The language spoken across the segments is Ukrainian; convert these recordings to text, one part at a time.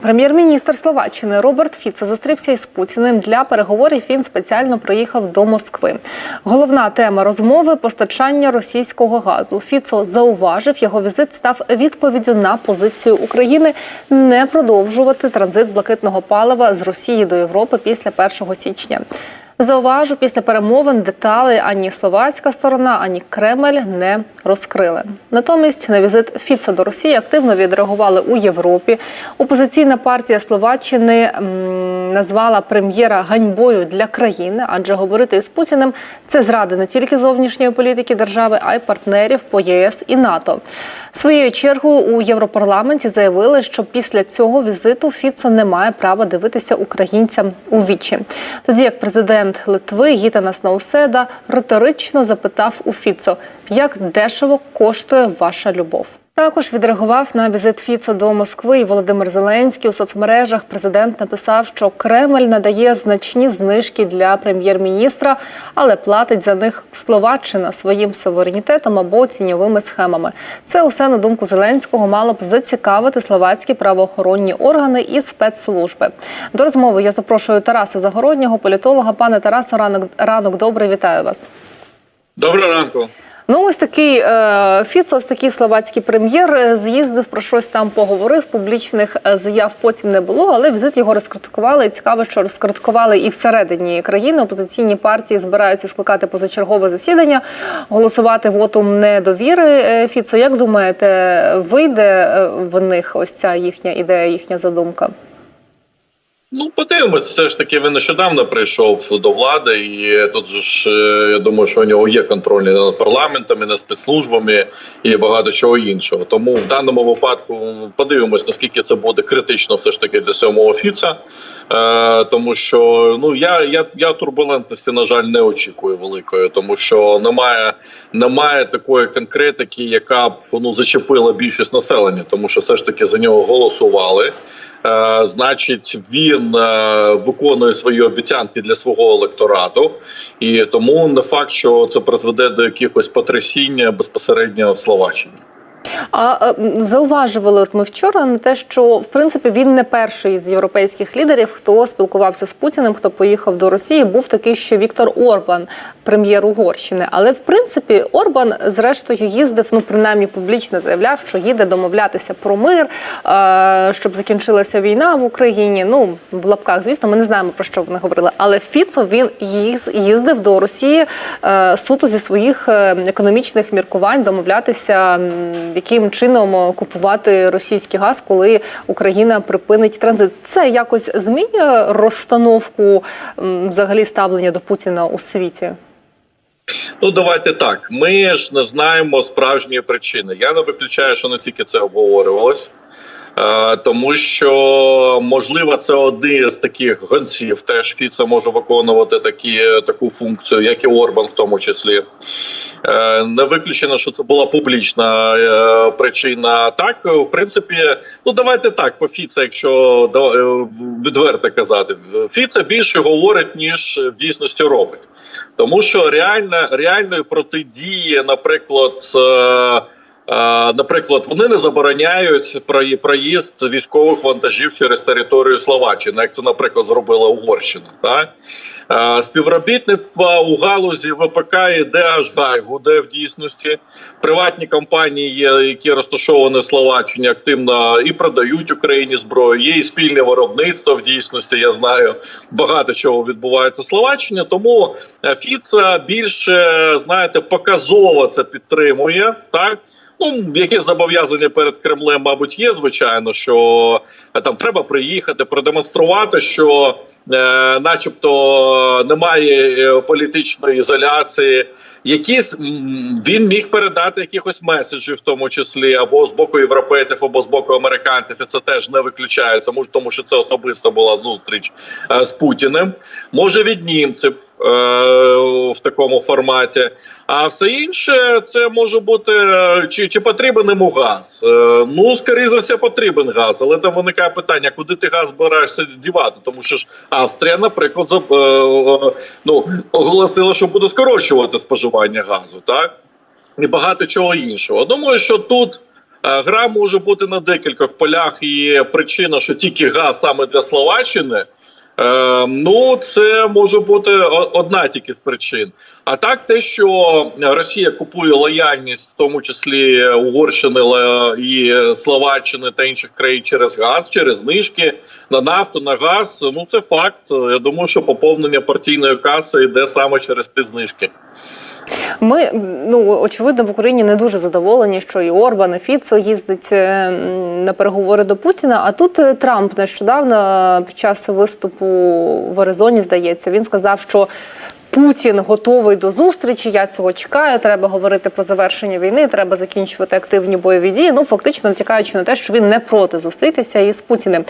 Прем'єр-міністр Словаччини Роберт Фіцо зустрівся із Путіним для переговорів. Він спеціально приїхав до Москви. Головна тема розмови постачання російського газу. Фіцо зауважив, його візит став відповіддю на позицію України не продовжувати транзит блакитного палива з Росії до Європи після 1 січня. Зауважу, після перемовин деталей ані словацька сторона, ані Кремль не розкрили. Натомість на візит Фіца до Росії активно відреагували у Європі. Опозиційна партія Словаччини назвала прем'єра ганьбою для країни, адже говорити із Путіним це зрада не тільки зовнішньої політики держави, а й партнерів по ЄС і НАТО. Своєю чергою у Європарламенті заявили, що після цього візиту Фіцо не має права дивитися українцям у вічі. Тоді як президент Литви Гітанас Науседа риторично запитав у Фіцо, як дешево коштує ваша любов. Також відреагував на візит Фіцо до Москви і Володимир Зеленський у соцмережах. Президент написав, що Кремль надає значні знижки для прем'єр-міністра, але платить за них Словаччина своїм суверенітетом або тіньовими схемами. Це усе на думку Зеленського мало б зацікавити словацькі правоохоронні органи і спецслужби. До розмови я запрошую Тараса Загороднього, політолога. Пане Тарасо, ранок ранок добрий, вітаю вас. Доброго ранку. Ну, ось такий е, Фіцо, ось такий словацький прем'єр е, з'їздив про щось там поговорив. Публічних е, заяв потім не було, але візит його розкритикували. І цікаво, що розкритикували і всередині країни. Опозиційні партії збираються скликати позачергове засідання, голосувати вотум недовіри. Фіцо, як думаєте, вийде в них ось ця їхня ідея, їхня задумка? Ну, подивимось, все ж таки він нещодавно прийшов до влади, і тут же ж е, я думаю, що у нього є контроль над парламентом, і над спецслужбами і багато чого іншого. Тому в даному випадку подивимось, наскільки це буде критично, все ж таки для сьомого фіца. Е, тому що ну я, я, я турбулентності, на жаль, не очікую великої, тому що немає, немає такої конкретики, яка б ну зачепила більшість населення, тому що все ж таки за нього голосували. Е, значить, він е, виконує свої обіцянки для свого електорату, і тому не факт, що це призведе до якихось потрясіння безпосередньо в Словаччині. А е, зауважували от ми вчора на те, що в принципі він не перший з європейських лідерів, хто спілкувався з Путіним, хто поїхав до Росії. Був такий ще Віктор Орбан, прем'єр Угорщини. Але в принципі Орбан, зрештою, їздив, ну принаймні публічно заявляв, що їде домовлятися про мир, е, щоб закінчилася війна в Україні. Ну в лапках, звісно, ми не знаємо про що вони говорили. Але Фіцо він їз- їздив до Росії е, суто зі своїх економічних міркувань домовлятися, яким чином е, купувати російський газ, коли Україна припинить транзит. Це якось змінює розстановку взагалі ставлення до Путіна у світі. Ну давайте так. Ми ж не знаємо справжньої причини. Я не виключаю, що не тільки це обговорювалось. Е, Тому що можливо це один з таких гонців. Теж Фіце може виконувати такі таку функцію, як і Орбан, в тому числі. Е, Не виключено, що це була публічна е, причина. Так, в принципі, ну давайте так по Фіце, якщо е, відверто казати, Фіце більше говорить ніж в дійсності робить. Тому що реально, реальної протидії, наприклад, е, е, наприклад, вони не забороняють прої- проїзд військових вантажів через територію Словаччини, як це, наприклад, зробила Угорщина. Так? Співробітництво у галузі ВПК йде аж гайгу, де в дійсності приватні компанії, є, які розташовані в Словаччині, активно і продають Україні зброю. Є і спільне виробництво в дійсності. Я знаю багато чого відбувається в Словаччині. Тому е, Фіца більше знаєте показово це підтримує так. Ну, які зобов'язання перед Кремлем, мабуть, є, звичайно, що е, там треба приїхати, продемонструвати, що, е, начебто, немає е, політичної ізоляції. Якісь він міг передати якихось меседжів, в тому числі або з боку європейців, або з боку американців, і це теж не виключається. Тому що це особисто була зустріч е, з Путіним. Може від німців в такому форматі. А все інше це може бути е, чи, чи потрібен йому газ? Е, ну скоріше за все, потрібен газ, але там виникає питання, куди ти газ збираєшся дівати? Тому що ж Австрія, наприклад, е, е, ну оголосила, що буде скорочувати споживання газу, так і багато чого іншого. Думаю, що тут Е, Гра може бути на декількох полях, і причина, що тільки газ саме для Словаччини. Е, ну, це може бути одна тільки з причин. А так, те, що Росія купує лояльність, в тому числі Угорщини і Словаччини та інших країн через газ, через знижки на нафту, на газ. Ну це факт. Я думаю, що поповнення партійної каси йде саме через ті знижки. Ми ну очевидно в Україні не дуже задоволені, що і Орбан, і Фіцо їздить е, на переговори до Путіна. А тут е, Трамп нещодавно під час виступу в Аризоні, здається, він сказав, що. Путін готовий до зустрічі. Я цього чекаю. Треба говорити про завершення війни. Треба закінчувати активні бойові дії. Ну фактично натякаючи на те, що він не проти зустрітися із Путіним.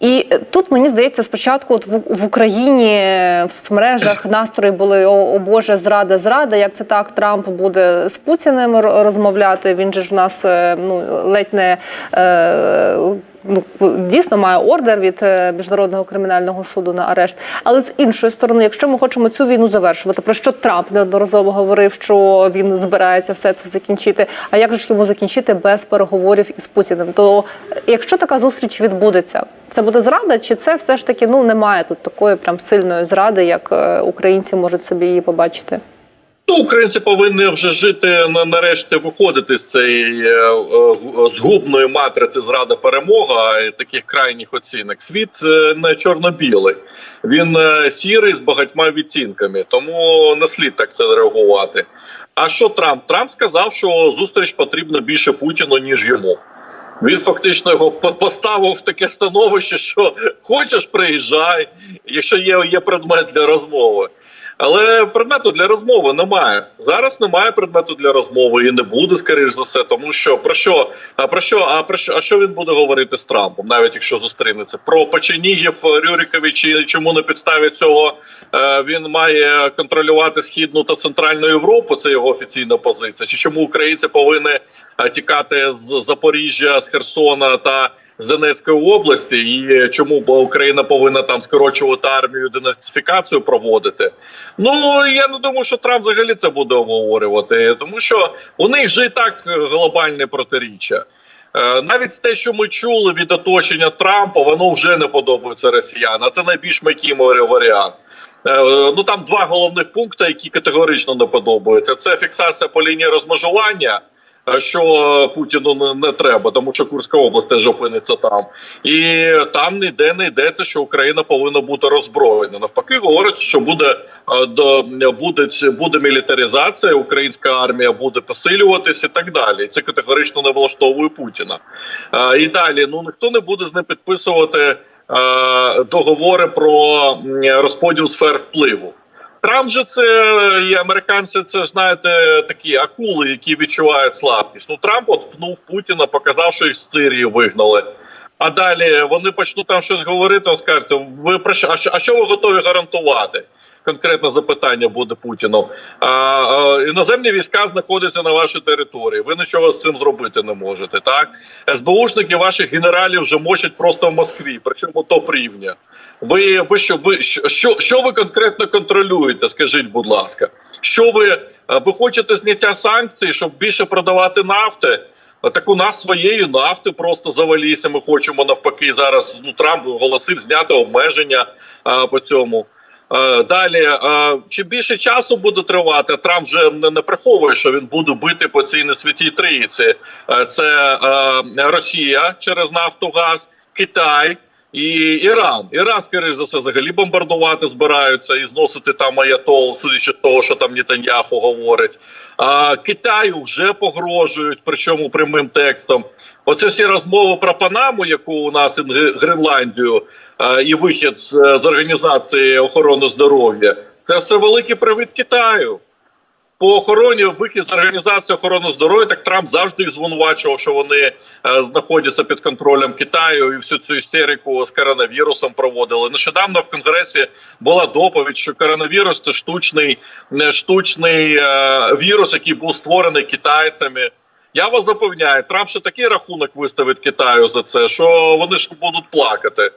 І е, тут мені здається, спочатку от в, Україні е, в соцмережах настрої були о, о Боже, зрада, зрада. Як це так? Трамп буде з Путіним розмовляти? Він же ж в нас е, ну ледь не. Е, Ну, дійсно має ордер від е, міжнародного кримінального суду на арешт. Але з іншої сторони, якщо ми хочемо цю війну завершувати, про що Трамп неодноразово говорив, що він збирається все це закінчити. А як же ж йому закінчити без переговорів із Путіним? То е, якщо така зустріч відбудеться, це буде зрада, чи це все ж таки ну немає тут такої прям сильної зради, як е, українці можуть собі її побачити? Ну, українці повинні вже жити нарешті виходити з цієї е, е, згубної матриці зрада перемога і таких крайніх оцінок. Світ е, не чорно-білий, він сірий з багатьма відцінками, тому не слід так це реагувати. А що Трамп? Трамп сказав, що зустріч потрібна більше Путіну ніж йому. Він фактично його поставив в таке становище, що хочеш, приїжджай, якщо є, є предмет для розмови. Але предмету для розмови немає. Зараз немає предмету для розмови і не буде, скоріш за все, тому що про що, а про що, а про що, а що він буде говорити з Трампом, навіть якщо зустрінеться? Про Печенігів, Рюрикович, і чому на підставі цього е, він має контролювати східну та центральну Європу? Це його офіційна позиція. Чи чому українці повинні е, тікати з Запоріжжя, з Херсона та з Донецької області, і чому Україна повинна там скорочувати армію, денацифікацію проводити? Ну я не думаю, що Трамп взагалі це буде обговорювати, тому що у них же і так глобальне протиріччя. Е, Навіть те, що ми чули від оточення Трампа, воно вже не подобається росіянам. Це найбільш м'який варіант. Е, Ну там два головних пункти, які категорично не подобаються: це фіксація по лінії розмежування. Е, Що Путіну не, треба, тому що Курська область теж опиниться там, і там ніде не йдеться, що Україна повинна бути роззброєна. Навпаки, говорять, що буде е, до буде, буде мілітаризація, українська армія буде посилюватись і так далі. Це категорично не влаштовує Путіна. Е, І далі ну ніхто не буде з ним підписувати е, договори про розподіл сфер впливу. Трамп же це і американці, це знаєте, такі акули, які відчувають слабкість. Ну Трамп от пнув Путіна, показав, що їх з Сирії вигнали. А далі вони почнуть там щось говорити. Он скажуть, ви про? А що, а що ви готові гарантувати? Конкретне запитання буде Путіну. А, а, іноземні війська знаходяться на вашій території. Ви нічого з цим зробити не можете. Так СБУшники ваших генералів вже мочать просто в Москві, причому топ рівня. Ви, ви що ви що, що, ви конкретно контролюєте? Скажіть, будь ласка, що ви, е, ви хочете зняття санкцій, щоб більше продавати нафти? Так у нас своєї нафти просто заваліся. Ми хочемо навпаки зараз. Ну Трамп оголосив зняти обмеження а, по цьому. А, далі, а, чим більше часу буде тривати, Трамп вже не, не приховує, що він буде бити по цій несвятій трійці. Це а, Росія через Нафтогаз, Китай. І Іран, Іран, скоріш за все, взагалі бомбардувати збираються і зносити там аятол, судячи того, що там Нетаньяху говорить. А Китаю вже погрожують, причому прямим текстом. Оце всі розмови про Панаму, яку у нас Гренландію, і вихід з, з організації охорони здоров'я. Це все великий привід Китаю. По охороні вихід з організації охорони здоров'я, так Трамп завжди їх звинувачував, що вони е, знаходяться під контролем Китаю і всю цю істерику з коронавірусом проводили. Нещодавно в конгресі була доповідь, що коронавірус це штучний, не штучний е, вірус, який був створений китайцями. Я вас запевняю, Трамп ще такий рахунок виставить Китаю за це, що вони ж будуть плакати.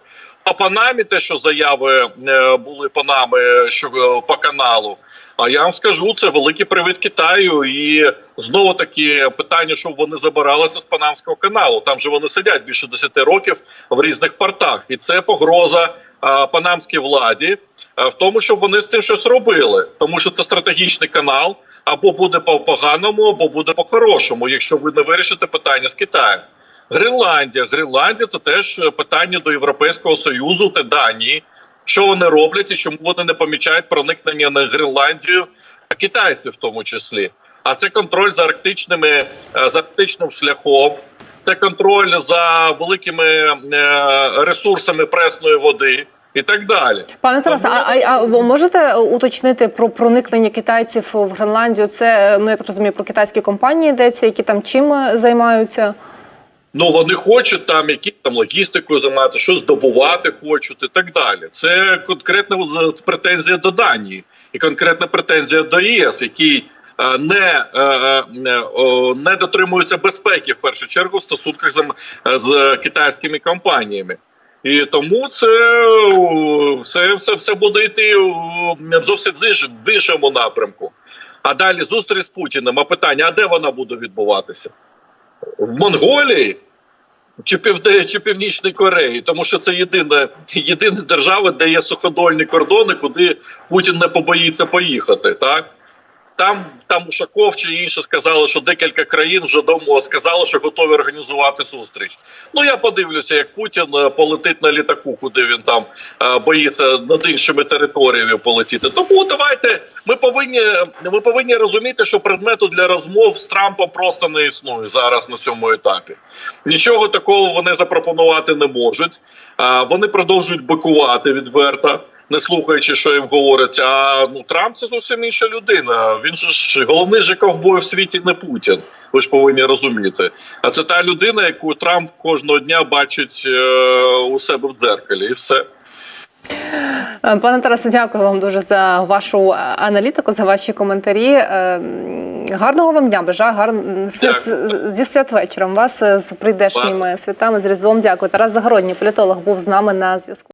А Панамі, те, що заяви е, були Панами, що е, по каналу. А я вам скажу, це великий привід Китаю. І знову таки питання, щоб вони забиралися з Панамського каналу. Там же вони сидять більше 10 років в різних портах, і це погроза а, панамській владі а, в тому, щоб вони з цим щось робили, тому що це стратегічний канал. Або буде по поганому, або буде по хорошому, якщо ви не вирішите питання з Китаєм. Гренландія. Гренландія це теж питання до Європейського Союзу та Данії. Що вони роблять і чому вони не помічають проникнення на Гренландію китайців, в тому числі. А це контроль за арктичними е, за арктичним шляхом, це контроль за великими е, ресурсами пресної води і так далі. Пане Тарасе, а, а, а можете уточнити про проникнення китайців в Гренландію? Це ну я так розумію, про китайські компанії йдеться, які там чим е, займаються? Ну вони хочуть там які там логістикою займатися, щось здобувати хочуть і так далі. Це конкретна претензія до Данії і конкретна претензія до ЄС, який е, не, е, е, не, дотримується безпеки в першу чергу в стосунках з, з китайськими компаніями. І тому це все, все, все буде йти зовсім в іншому напрямку. А далі зустріч з Путіним. А питання: а де вона буде відбуватися? В Монголії чи Півде, чи Північній Кореї, тому що це єдина, єдина держава, де є суходольні кордони, куди Путін не побоїться поїхати. Так там там Ушаков чи інші сказали, що декілька країн вже домо сказали, що готові організувати зустріч. Ну я подивлюся, як Путін е, полетить на літаку, куди він там е, боїться над іншими територіями полетіти. Тому давайте ми повинні ми повинні розуміти, що предмету для розмов з Трампом просто не існує зараз на цьому етапі. Нічого такого вони запропонувати не можуть. Вони продовжують бикувати відверто, не слухаючи, що їм говорять. А ну Трамп це зовсім інша людина. Він же ж головний же ковбой в світі не Путін. Ви ж повинні розуміти. А це та людина, яку Трамп кожного дня бачить е, у себе в дзеркалі, і все. Е, Пане Тарасе, дякую вам дуже за вашу е, аналітику, за ваші коментарі. Е, Гарного вам дня, бажаю гар... зі святвечором вас з прийдешніми святами, з Різдвом. Дякую. Тарас Загородній, політолог, був з нами на зв'язку.